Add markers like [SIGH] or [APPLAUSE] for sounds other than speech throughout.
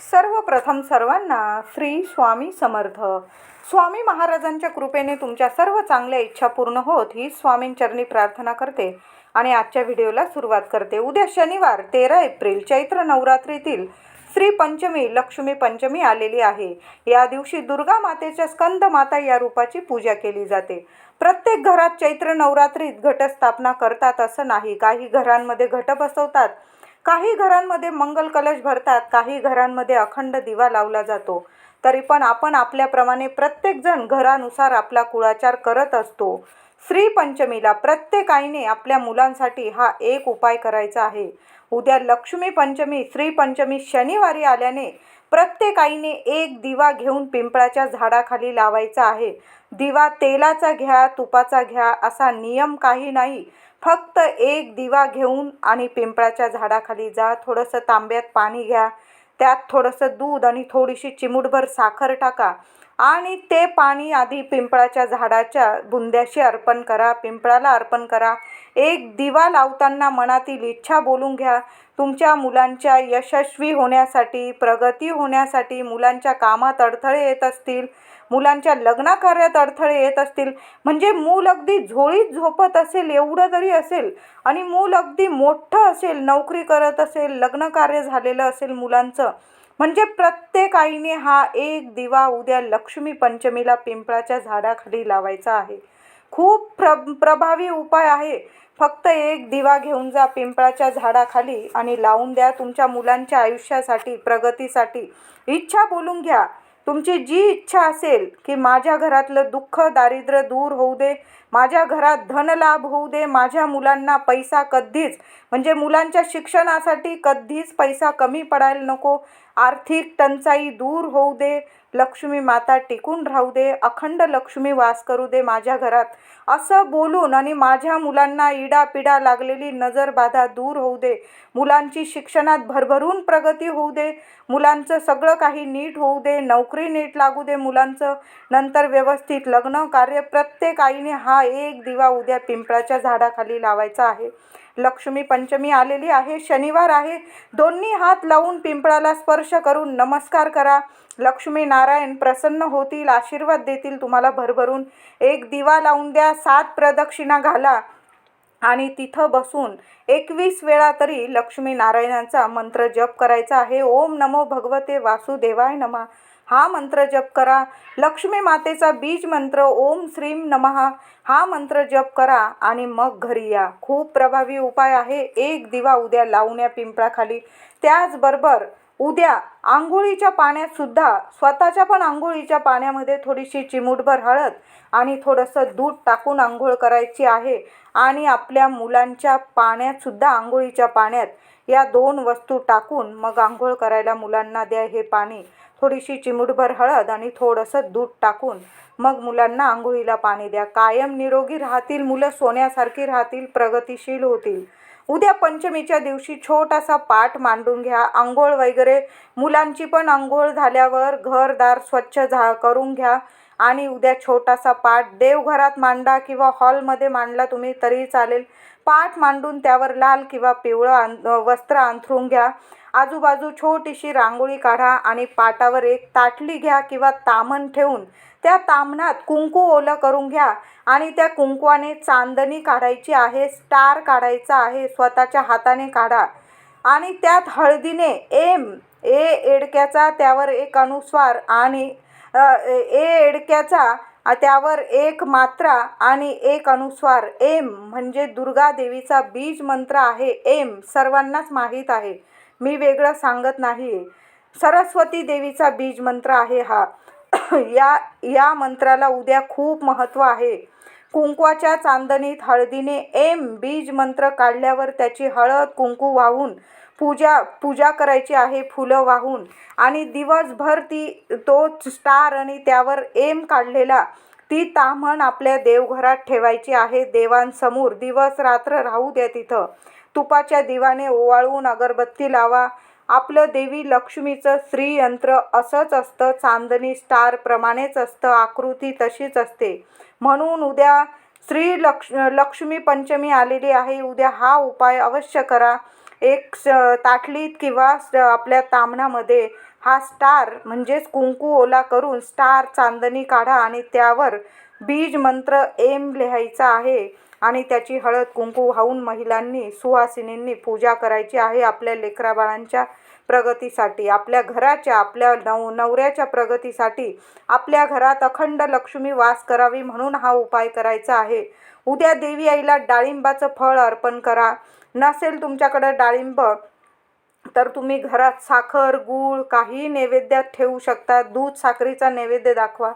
सर्वप्रथम सर्वांना श्री स्वामी समर्थ. स्वामी महाराजांच्या कृपेने तुमच्या सर्व चांगल्या इच्छा पूर्ण होत ही स्वामींचरणी प्रार्थना करते आणि आजच्या व्हिडिओला सुरुवात करते. उद्या शनिवार तेरा एप्रिल चैत्र नवरात्रीतील श्री पंचमी लक्ष्मी पंचमी आलेली आहे. या दिवशी दुर्गा मातेच्या स्कंद माता या रूपाची पूजा केली जाते. प्रत्येक घरात चैत्र नवरात्रीत घटस्थापना करतात असं नाही. काही घरांमध्ये घट बसवतात काही घरांमध्ये मंगल कलश भरतात काही घरांमध्ये अखंड दिवा लावला जातो. तरी पण आपण आपल्याप्रमाणे प्रत्येकजण घरानुसार आपला कुळाचार करत असतो. श्री पंचमीला प्रत्येक आईने आपल्या मुलांसाठी हा एक उपाय करायचा आहे. उद्या लक्ष्मी पंचमी श्री पंचमी शनिवारी आल्याने प्रत्येक आईने एक दिवा घेऊन पिंपळाच्या झाडाखाली लावायचा आहे. दिवा तेलाचा घ्या तुपाचा घ्या असा नियम काही नाही. फक्त एक दिवा घेऊन आणि पिंपळाच्या झाडाखाली जा थोडंसं तांब्यात पाणी घ्या त्यात थोडंसं दूध आणि थोडीशी चिमूटभर साखर टाका आणि ते पाणी आधी पिंपळाच्या झाडाच्या बुंद्याशी अर्पण करा पिंपळाला अर्पण करा. एक दिवा लावताना मनातील इच्छा बोलून घ्या. तुमच्या मुलांच्या यशस्वी होण्यासाठी प्रगती होण्यासाठी मुलांच्या कामात अडथळे येत असतील. मुलांच्या लग्नाकार्यात अडथळे येत असतील म्हणजे मूल अगदी झोळीत झोपत असेल एवढं तरी असेल आणि मूल अगदी मोठं असेल नोकरी करत असेल लग्नकार्य झालेलं असेल मुलांचं म्हणजे प्रत्येक आईने हा एक दिवा उद्या लक्ष्मी पंचमीला पिंपळाच्या झाडाखाली लावायचा आहे. खूप प्र प्रभावी उपाय आहे. फक्त एक दिवा घेऊन जा पिंपळाच्या झाडाखाली आणि लावून द्या तुमच्या मुलांच्या आयुष्यासाठी प्रगतीसाठी. इच्छा बोलून घ्या. तुमची जी इच्छा असेल की माझ्या घरातलं दुःख दारिद्र्य दूर होऊ दे माझ्या घरात धनलाभ होऊ दे माझ्या मुलांना पैसा कधीच म्हणजे मुलांच्या शिक्षणासाठी कधीच पैसा कमी पडायला नको. आर्थिक टंचाई दूर होऊ दे लक्ष्मी माता टिकून राहू दे अखंड लक्ष्मी वास करू दे माझ्या घरात. असं बोलून आणि माझ्या मुलांना इडापिडा लागलेली नजरबाधा दूर होऊ दे. मुलांची शिक्षणात भरभरून प्रगती होऊ दे. मुलांचं सगळं काही नीट होऊ दे नोकरी नीट लागू दे मुलांचं. नंतर व्यवस्थित लग्न कार्य प्रत्येक आईने हा एक दिवा उद्या पिंपळाच्या झाडाखाली लावायचा आहे. लक्ष्मी पंचमी आलेली आहे. शनिवार आहे. दोन्ही हात लावून पिंपळाला स्पर्श करून नमस्कार करा. लक्ष्मी नारायण प्रसन्न होतील आशीर्वाद देतील तुम्हाला भरभरून. एक दिवा लावून द्या सात प्रदक्षिणा घाला. आणि तिथं बसून एकवीस वेळा तरी लक्ष्मी नारायणांचा मंत्र जप करायचा आहे. ओम नमो भगवते वासुदेवाय नमा. हा मंत्र जप करा. लक्ष्मी मातेचा बीज मंत्र ओम श्रीम नमहा. हा मंत्र जप करा आणि मग घरी या. खूप प्रभावी उपाय आहे. एक दिवा उद्या लावण्या पिंपळाखाली. त्याचबरोबर उद्या आंघोळीच्या पाण्यात सुद्धा स्वतःच्या पण आंघोळीच्या पाण्यामध्ये थोडीशी चिमूटभर हळद आणि थोडंसं दूध टाकून आंघोळ करायची आहे. आणि आपल्या मुलांच्या पाण्यात सुद्धा आंघोळीच्या पाण्यात या दोन वस्तू टाकून मग आंघोळ करायला मुलांना द्या हे पाणी. थोडीशी चिमूटभर हळद आणि थोडंसं दूध टाकून मग मुलांना आंघोळीला पाणी द्या. कायम निरोगी राहतील मुलं सोन्यासारखी राहतील प्रगतिशील होतील. उद्या पंचमीच्या दिवशी छोटासा पाठ मांडून घ्या. आंघोळ वगैरे मुलांची पण आंघोळ झाल्यावर घरदार स्वच्छ झा करून घ्या. आणि उद्या छोटासा पाठ देवघरात मांडा किंवा हॉलमध्ये मांडला तुम्ही तरी चालेल. पाठ मांडून त्यावर लाल किंवा पिवळं आं वस्त्र अंथरून घ्या. आजूबाजू छोटीशी रांगोळी काढा आणि पाटावर एक ताटली घ्या किंवा तामण ठेवून त्या तामणात कुंकू ओलं करून घ्या आणि त्या कुंकवाने चांदणी काढायची आहे स्टार काढायचा आहे स्वतःच्या हाताने काढा. आणि त्यात हळदीने एम ए एडक्याचा त्यावर एक अनुस्वार आणि ए एडक्याचा त्यावर एक मात्रा आणि एक अनुस्वार. एम म्हणजे दुर्गा देवीचा बीज मंत्र आहे. एम सर्वांनाच माहीत आहे. मी वेगळं सांगत नाही. सरस्वती देवीचा बीज मंत्र आहे हा. [COUGHS] या या मंत्राला उद्या खूप महत्त्व आहे. कुंकवाच्या चांदणीत हळदीने एम बीज मंत्र काढल्यावर त्याची हळद कुंकू वाहून पूजा पूजा करायची आहे फुलं वाहून. आणि दिवसभर ती तो स्टार आणि त्यावर एम काढलेला ती ताम्हण आपल्या देवघरात ठेवायची आहे देवांसमोर. दिवस रात्र राहू द्या तिथं. तुपाच्या दिवाने ओवाळून अगरबत्ती लावा. आपलं देवी लक्ष्मीचं श्रीयंत्र असंच असतं चांदणी स्टारप्रमाणेच असतं आकृती तशीच असते. म्हणून उद्या श्री लक्ष लक्ष्मी पंचमी आलेली आहे. उद्या हा उपाय अवश्य करा. एक स ताटलीत किंवा स आपल्या तामणामध्ये हा स्टार म्हणजेच कुंकू ओला करून स्टार चांदणी काढा आणि त्यावर बीज मंत्र एम लिहायचा आहे. आणि त्याची हळद कुंकू वाहून महिलांनी सुहासिनींनी पूजा करायची आहे आपल्या लेकराबाळांच्या प्रगतीसाठी. आपल्या घराच्या आपल्या नव नवऱ्याच्या प्रगतीसाठी आपल्या घरात अखंड लक्ष्मी वास करावी म्हणून हा उपाय करायचा आहे. उद्या देवी आईला डाळिंबाचं फळ अर्पण करा. नसेल तुमच्याकडं डाळिंब तर तुम्ही घरात साखर गूळ काही नैवेद्यात ठेवू शकता. दूध साखरेचा नैवेद्य दाखवा.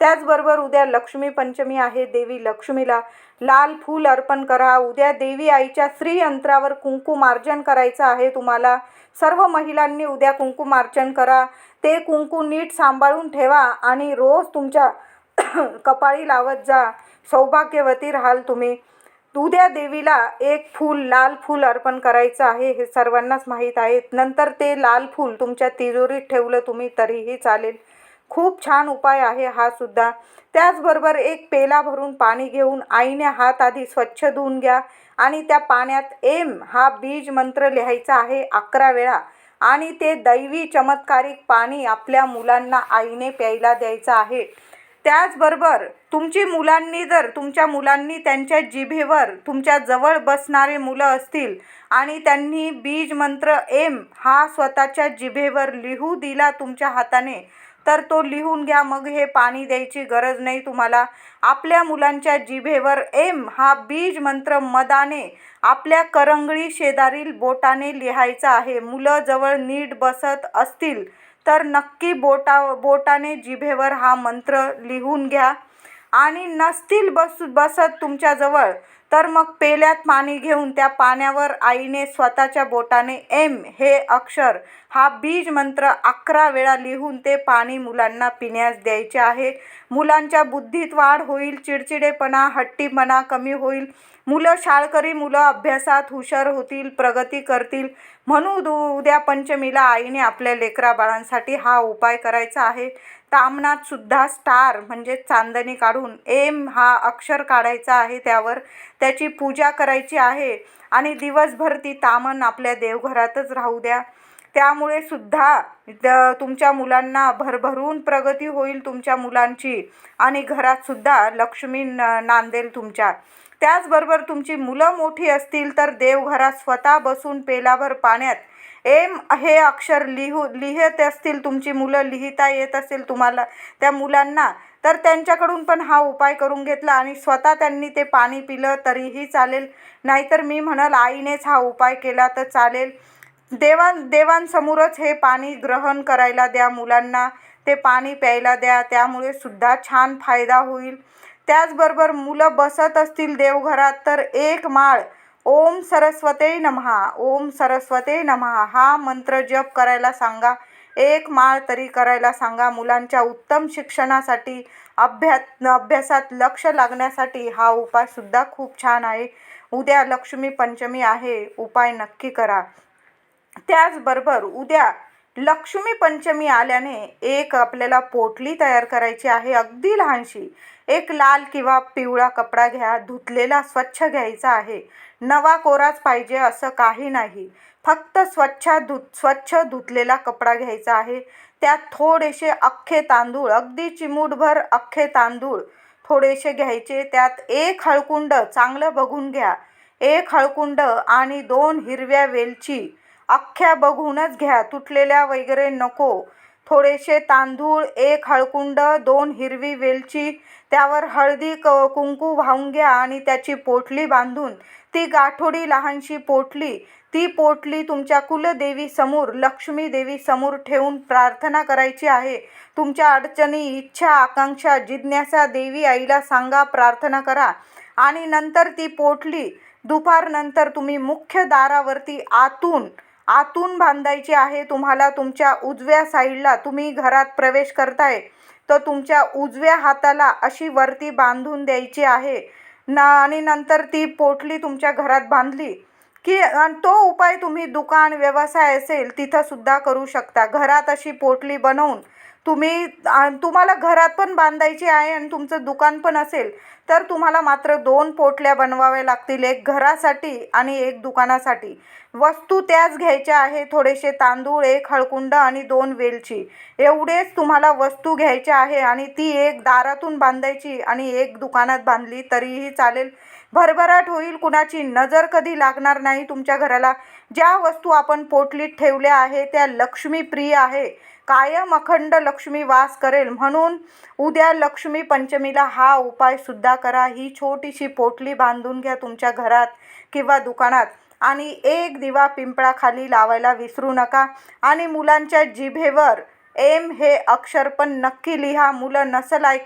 त्याचबरोबर उद्या लक्ष्मी पंचमी आहे देवी लक्ष्मीला लाल फूल अर्पण करा. उद्या देवी आईच्या श्रीयंत्रावर कुंकुमार्जन करायचं आहे तुम्हाला. सर्व महिलांनी उद्या कुंकुमार्जन करा. ते कुंकू नीट सांभाळून ठेवा आणि रोज तुमच्या [COUGHS] कपाळी लावत जा. सौभाग्यवती राहाल तुम्ही. उद्या देवीला एक फूल लाल फूल अर्पण करायचं आहे हे सर्वांनाच माहीत आहे. नंतर ते लाल फूल तुमच्या तिजोरीत ठेवलं तुम्ही तरीही चालेल. खूप छान उपाय आहे हा सुद्धा. त्याचबरोबर एक पेला भरून पाणी घेऊन आईने हात आधी स्वच्छ धुवून घ्या आणि त्या पाण्यात एम हा बीज मंत्र लिहायचा आहे अकरा वेळा आणि ते दैवी चमत्कारिक पाणी आपल्या मुलांना आईने प्यायला द्यायचं आहे. त्याचबरोबर तुमची मुलांनी जर तुमच्या मुलांनी त्यांच्या जिभेवर तुमच्या जवळ बसणारे मुलं असतील आणि त्यांनी बीज मंत्र एम हा स्वतःच्या जिभेवर लिहू दिला तुमच्या हाताने तर तो लिहून घ्या. मग हे पाणी द्यायची गरज नाही तुम्हाला. आपल्या मुलांच्या जिभेवर एम हा बीज मंत्र मदाने आपल्या करंगळी शेजारील बोटाने लिहायचा आहे. मुलं जवळ नीट बसत असतील तर नक्की बोटा बोटाने जिभेवर हा मंत्र लिहून घ्या. आणि नसतील बस बसत तुमच्याजवळ तर मग पेल्यात पाणी घेऊन त्या पाण्यावर आईने स्वतःच्या बोटाने एम हे अक्षर हा बीज मंत्र अकरा वेळा लिहून ते पाणी मुलांना पिण्यास द्यायचे आहे. मुलांच्या बुद्धीत वाढ होईल चिडचिडेपणा हट्टीपणा कमी होईल. मुलं शाळकरी मुलं अभ्यासात हुशार होतील प्रगती करतील. म्हणून उद्या पंचमीला आईने आपल्या लेकरा बाळांसाठी हा उपाय करायचा आहे. तामनातसुद्धा स्टार म्हणजे चांदणी काढून एम हा अक्षर काढायचा आहे त्यावर. त्याची पूजा करायची आहे. आणि दिवसभर ती तामण आपल्या देवघरातच राहू द्या. त्यामुळे सुद्धा द- तुमच्या मुलांना भरभरून प्रगती होईल तुमच्या मुलांची. आणि घरात सुद्धा लक्ष्मी न नांदेल तुमच्या. त्याचबरोबर तुमची मुलं मोठी असतील तर देवघरात स्वतः बसून पेलाभर पाण्यात. एम हे अक्षर लिहू लिहित असतील तुमची मुलं लिहिता येत असेल तुम्हाला त्या मुलांना तर त्यांच्याकडून पण हा उपाय करून घेतला आणि स्वतः त्यांनी ते पाणी पिलं तरीही चालेल. नाहीतर मी म्हणाल आईनेच हा उपाय केला तर चालेल. देवां देवांसमोरच हे पाणी ग्रहण करायला द्या मुलांना ते पाणी प्यायला द्या त्यामुळे सुद्धा छान फायदा होईल. त्याचबरोबर मुलं बसत असतील देवघरात तर एक माळ ओम सरस्वते नमहा ओम सरस्वते नमहा हा मंत्र जप करायला सांगा. एक माळ तरी करायला सांगा. मुलांच्या उत्तम शिक्षणासाठी अभ्यास अभ्यासात लक्ष लागण्यासाठी हा उपायसुद्धा खूप छान आहे. उद्या लक्ष्मी पंचमी आहे. उपाय नक्की करा. त्याचबरोबर उद्या लक्ष्मी पंचमी आल्याने एक आपल्याला पोटली तयार करायची आहे. अगदी लहानशी एक लाल किंवा पिवळा कपडा घ्या धुतलेला स्वच्छ घ्यायचा आहे. नवा कोराच पाहिजे असं काही नाही. फक्त स्वच्छ धुत स्वच्छ धुतलेला कपडा घ्यायचा आहे. त्यात थोडेसे अख्खे तांदूळ अगदी चिमूटभर अख्खे तांदूळ थोडेसे घ्यायचे. त्यात एक हळकुंड चांगलं बघून घ्या. एक हळकुंड आणि दोन हिरव्या वेलची अख्ख्या बघूनच घ्या. तुटलेल्या वगैरे नको. थोडेसे तांदूळ एक हळकुंड दोन हिरवी वेलची त्यावर हळदी क कुंकू वाहून घ्या आणि त्याची पोटली बांधून. ती गाठोडी लहानशी पोटली. ती पोटली तुमच्या कुलदेवी समोर लक्ष्मी देवी समोर ठेवून प्रार्थना करायची आहे. तुमच्या अडचणी इच्छा आकांक्षा जिज्ञासा देवी आईला सांगा प्रार्थना करा. आणि नंतर ती पोटली. दुपारनंतर तुम्ही मुख्य दारावरती आतून आतून बांधायची आहे तुम्हाला तुमच्या उजव्या साईडला तुम्ही घरात प्रवेश करताय तर तुमच्या उजव्या हाताला अशी वरती बांधून द्यायची आहे. ना आणि नंतर ती पोटली तुमच्या घरात बांधली की आणि तो उपाय तुम्ही दुकान व्यवसाय असेल तिथंसुद्धा करू शकता. घरात अशी पोटली बनवून तुम्ही तुम्हाला घरात पण बांधायची आहे आणि तुमचं दुकान पण असेल तर तुम्हाला मात्र दोन पोटल्या बनवाव्या लागतील एक घरासाठी आणि एक दुकानासाठी. वस्तू त्याच घ्यायच्या आहे थोडेसे तांदूळ एक हळकुंड आणि दोन वेलची. एवढेच तुम्हाला वस्तू घ्यायच्या आहे आणि ती एक दारातून बांधायची आणि एक दुकानात बांधली तरीही चालेल. भरभराट होईल कुणाची नजर कधी लागणार नाही तुमच्या घराला. ज्या वस्तू आपण पोटलीत ठेवल्या आहे त्या लक्ष्मीप्रिय आहे. कायम अखंड लक्ष्मी वास करेल. म्हणून उद्या लक्ष्मी पंचमीला हा उपाय सुद्धा करा. ही छोटीशी पोटली बांधून घ्या तुमच्या घरात किंवा दुकानात. आणि एक दिवा पिंपळाखाली लावायला विसरू नका. आणि मुलांच्या जिभेवर एम हे अक्षर पण नक्की लिहा. मुलं नसल ऐक